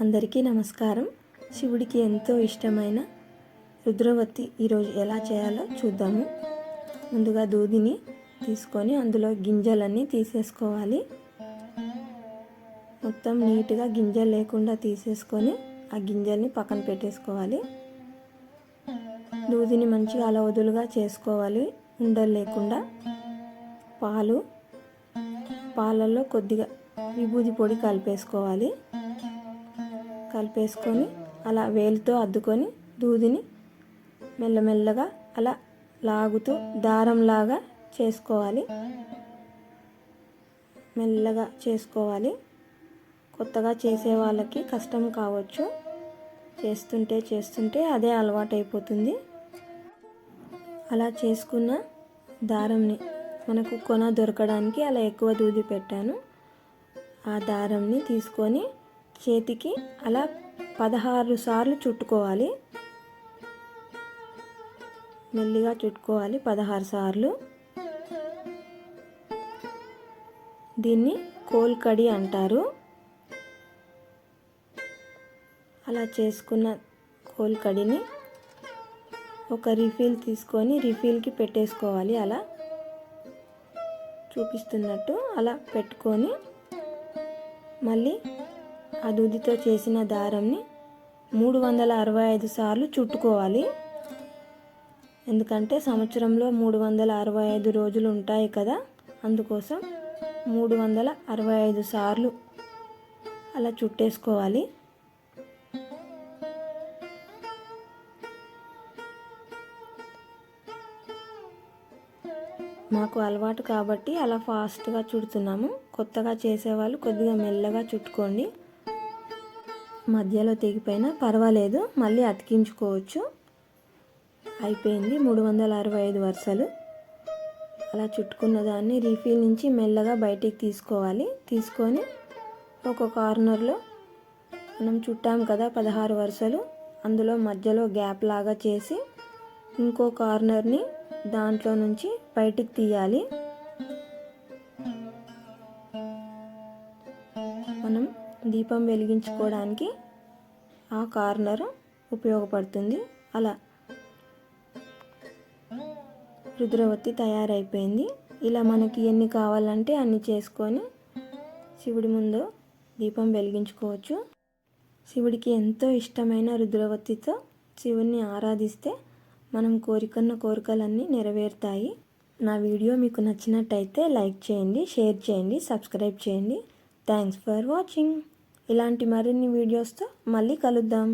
అందరికీ నమస్కారం. శివుడికి ఎంతో ఇష్టమైన రుద్రవతి ఈరోజు ఎలా చేయాలో చూద్దాము. ముందుగా దూదిని తీసుకొని అందులో గింజలన్నీ తీసేసుకోవాలి. మొత్తం నీట్గా గింజలు లేకుండా తీసేసుకొని ఆ గింజల్ని పక్కన పెట్టేసుకోవాలి. దూదిని మంచిగా అలా వదులుగా చేసుకోవాలి. ఉండలు లేకుండా. పాలు. పాలల్లో కొద్దిగా విభూది పొడి కలిపేసుకోవాలి. కలిపేసుకొని అలా వేలుతో అద్దుకొని దూదిని మెల్లమెల్లగా అలా లాగుతూ దారంలాగా చేసుకోవాలి. మెల్లగా చేసుకోవాలి. కొత్తగా చేసే వాళ్ళకి కష్టం కావచ్చు. చేస్తుంటే చేస్తుంటే అదే అలవాటు అయిపోతుంది అలా చేసుకున్న దారంని మనకు కొన దొరకడానికి అలా ఎక్కువ దూది పెట్టాను. ఆ దారంని తీసుకొని చేతికి అలా పదహారు సార్లు చుట్టుకోవాలి. మెల్లిగా చుట్టుకోవాలి పదహారు సార్లు. దీన్ని కోల్కడి అంటారు. అలా చేసుకున్న కోల్కడిని ఒక రిఫిల్ తీసుకొని రిఫిల్కి పెట్టేసుకోవాలి. అలా చూపిస్తున్నట్టు అలా పెట్టుకొని మళ్ళీ ఆ దూదితో చేసిన దారంని మూడు వందల అరవై ఐదు సార్లు చుట్టుకోవాలి. ఎందుకంటే సంవత్సరంలో మూడు వందల అరవై ఐదు రోజులు ఉంటాయి కదా అందుకోసం మూడు వందల అరవై ఐదు సార్లు అలా చుట్టేసుకోవాలి. మాకు అలవాటు కాబట్టి అలా ఫాస్ట్గా చుడుతున్నాము. కొత్తగా చేసేవాళ్ళు కొద్దిగా మెల్లగా చుట్టుకోండి. మధ్యలో తెగిపోయినా పర్వాలేదు మళ్ళీ అతికించుకోవచ్చు. అయిపోయింది మూడు వందల అరవై ఐదు వరుసలు. అలా చుట్టుకున్న దాన్ని రీఫిల్ నుంచి మెల్లగా బయటికి తీసుకోవాలి. తీసుకొని ఒక కార్నర్లో మనం చుట్టాం కదా పదహారు వరుసలు. అందులో మధ్యలో గ్యాప్ లాగా చేసి ఇంకో కార్నర్ని దాంట్లో నుంచి బయటికి తీయాలి. మనం దీపం వెలిగించుకోవడానికి ఆ కార్నర్ ఉపయోగపడుతుంది. అలా. రుద్రవతి తయారైపోయింది. ఇలా మనకి ఎన్ని కావాలంటే అన్ని చేసుకొని శివుడి ముందు దీపం వెలిగించుకోవచ్చు. శివుడికి ఎంతో ఇష్టమైన రుద్రవతితో శివుణ్ణి ఆరాధిస్తే మనం కోరికన్న కోరికలన్నీ నెరవేరుతాయి. నా వీడియో మీకు నచ్చినట్టయితే లైక్ చేయండి షేర్ చేయండి సబ్స్క్రైబ్ చేయండి. Thanks for watching. ఇలాంటి మరిన్ని వీడియోస్తో మళ్ళీ కలుద్దాం.